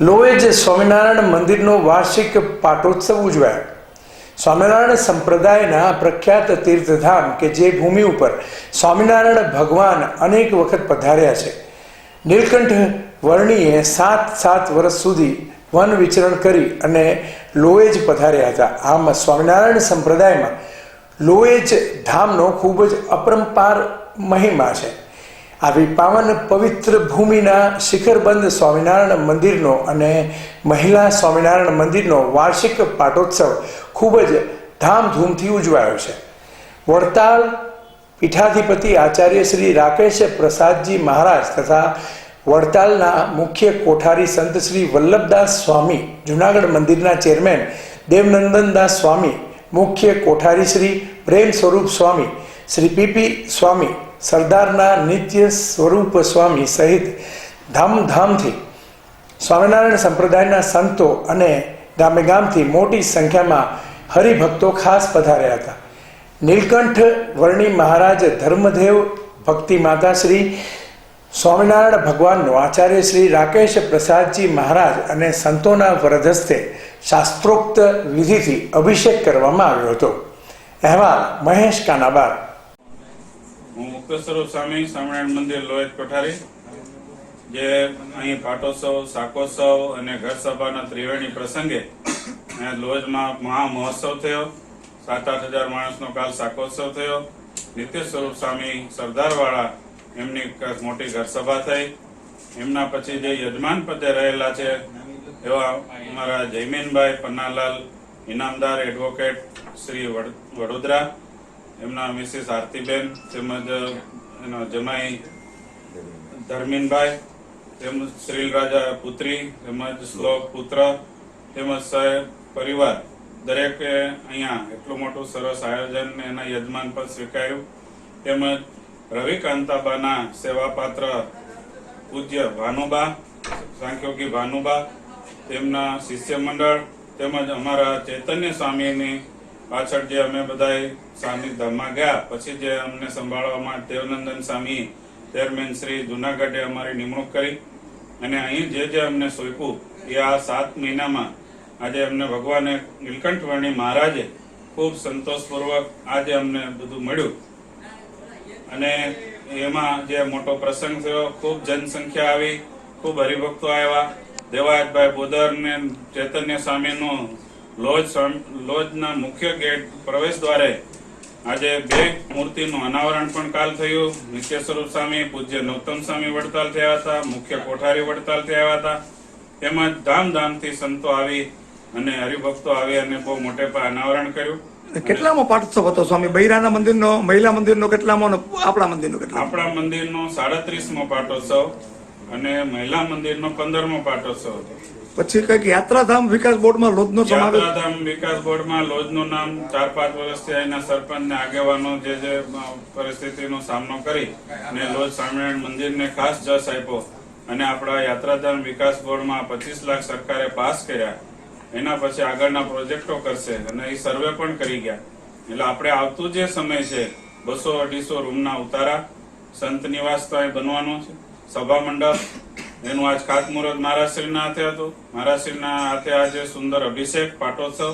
લોએજ સ્વામિનારાયણ મંદિરનો વાર્ષિક પાટોત્સવ ઉજવાયો. સ્વામિનારાયણ સંપ્રદાયના પ્રખ્યાત તીર્થધામ કે જે ભૂમિ ઉપર સ્વામિનારાયણ ભગવાન અનેક વખત પધાર્યા છે. નીલકંઠ વર્ણીએ સાત સાત વર્ષ સુધી વન વિચરણ કરી અને લોએજ પધાર્યા હતા. આમ સ્વામિનારાયણ સંપ્રદાયમાં લોએજ ધામનો ખૂબ જ અપરંપાર મહિમા છે. આવી પાવન પવિત્ર ભૂમિના શિખરબંધ સ્વામિનારાયણ મંદિરનો અને મહિલા સ્વામિનારાયણ મંદિરનો વાર્ષિક પાટોત્સવ ખૂબ જ ધામધૂમથી ઉજવાયો છે. વડતાલ પીઠાધિપતિ આચાર્ય શ્રી રાકેશ પ્રસાદજી મહારાજ તથા વડતાલના મુખ્ય કોઠારી સંત શ્રી વલ્લભદાસ સ્વામી, જુનાગઢ મંદિરના ચેરમેન દેવનંદનદાસ સ્વામી, મુખ્ય કોઠારી શ્રી પ્રેમ સ્વરૂપ સ્વામી, શ્રી પીપી સ્વામી સરદારના નિત્ય સ્વરૂપ સ્વામી સહિત ધામધામથી સ્વામિનારાયણ સંપ્રદાયના સંતો અને ગામે ગામથી મોટી સંખ્યામાં હરિભક્તો ખાસ પધાર્યા હતા. નીલકંઠ વર્ણી મહારાજ ધર્મદેવ ભક્તિ માતાશ્રી સ્વામિનારાયણ ભગવાનનો આચાર્ય શ્રી રાકેશ પ્રસાદજી મહારાજ અને સંતોના વરદસ્તે શાસ્ત્રોક્ત વિધિથી અભિષેક કરવામાં આવ્યો હતો. અહેવાલ મહેશ કાનાબાર. હું સ્વામી, સ્વામિનારાયણ મંદિર, લોહિત કોઠારી, જે અહીં પાટોત્સવ, શાકોત્સવ અને ઘર સભાના ત્રિવેણી પ્રસંગે લોજમાં મહા મહોત્સવ થયો. સાત આઠ હજાર માણસનો કાલ શાકોત્સવ થયો. નિત્ય સ્વરૂપ સ્વામી સરદારવાળા એમની મોટી ઘર સભા થઈ. એમના પછી જે યજમાન પદે રહેલા છે, એવા અમારા જયમીનભાઈ પન્નાલાલ, ઇનામદાર એડવોકેટ શ્રી વડોદરા એમના મિસિસ આરતીબેન તેમજ, એનો જમાઈ ધર્મીનભાઈ, તેમજ શ્રીલ રાજા પુત્રી, તેમજ શ્લોક પુત્ર, તેમજ સાહેબ પરિવાર. દરેકે અહીંયા એટલું મોટું સરસ આયોજન એના યજમાન પર સ્વીકાર્યું. તેમજ રવિ કાંતાબાના સેવાપાત્ર પૂજ્ય ભાનુબા, સાંખ્યોગી ભાનુબા, તેમના શિષ્ય મંડળ તેમજ અમારા ચૈતન્ય સ્વામીની પાછળ જે અમે બધા સ્વામી ધામમાં ગયા, પછી જે અમને સંભાળવામાં દેવનંદન સ્વામી, ચેરમેન શ્રી જુનાગઢે અમારી નિમણૂક કરી. અને અહીં જે જે અમને સોંપ્યું, એ આ સાત મહિનામાં આજે અમને ભગવાને નીલકંઠ વર્ણી મહારાજે ખૂબ સંતોષપૂર્વક આજે અમને બધું મળ્યું. અને એમાં જે મોટો પ્રસંગ થયો, ખૂબ જનસંખ્યા આવી, ખૂબ હરિભક્તો આવ્યા. દેવાયતભાઈ બોદર ને ચૈતન્ય સ્વામીનું લોજ લોજના મુખ્ય ગેટ પ્રવેશ દ્વારે આજે બે મૂર્તિનું અનાવરણ પણ કાલ થયું. નિત્ય સ્વરૂપ સ્વામી પૂજ્ય નૌતમ સ્વામી વડતાલ થયા હતા મુખ્ય કોઠારી વડતાલ થયા હતા. તેમજ ધામધામથી સંતો આવી અને હરિભક્તો આવી અને બહુ મોટે પાયે અનાવરણ કર્યું. કેટલામો પાઠોત્સવ હતો સ્વામી? બૈરાના મંદિરનો મહિલા મંદિરનો કેટલામો આપણા મંદિરનો કેટલા આપણા મંદિરનો સાડત્રીસમો પાટોત્સવ. અને મહિલા મંદિરનો પંદરમો પાટોત્સવ હતો. પછી કંઈક યાત્રાધામ વિકાસ બોર્ડમાં લોજનો સમાવેશ યાત્રાધામ વિકાસ બોર્ડમાં લોજનું નામ ચાર પાંચ વર્ષથી અહીંના સરપંચ ને આગેવાનો જે જે પરિસ્થિતિનો સામનો કરી અને લોજ સ્વામિનારાયણ મંદિરને ખાસ જસ આપ્યો. અને આપણા યાત્રાધામ વિકાસ બોર્ડમાં પચીસ લાખ સરકારે પાસ કર્યા. એના પછી આગળના પ્રોજેક્ટો કરશે અને એ સર્વે પણ કરી ગયા. એટલે આપણે આવતું જે સમય છે બસો અઢીસો રૂમના ઉતારા સંત નિવાસ તો અહીં બનવાનો છે. સભા મંડપ એનું આજ ખાતમુહૂર્ત મહારાજશ્રીના હાથે હતું. મહારાજશ્રીના હાથે આજે સુંદર અભિષેક પાટોત્સવ.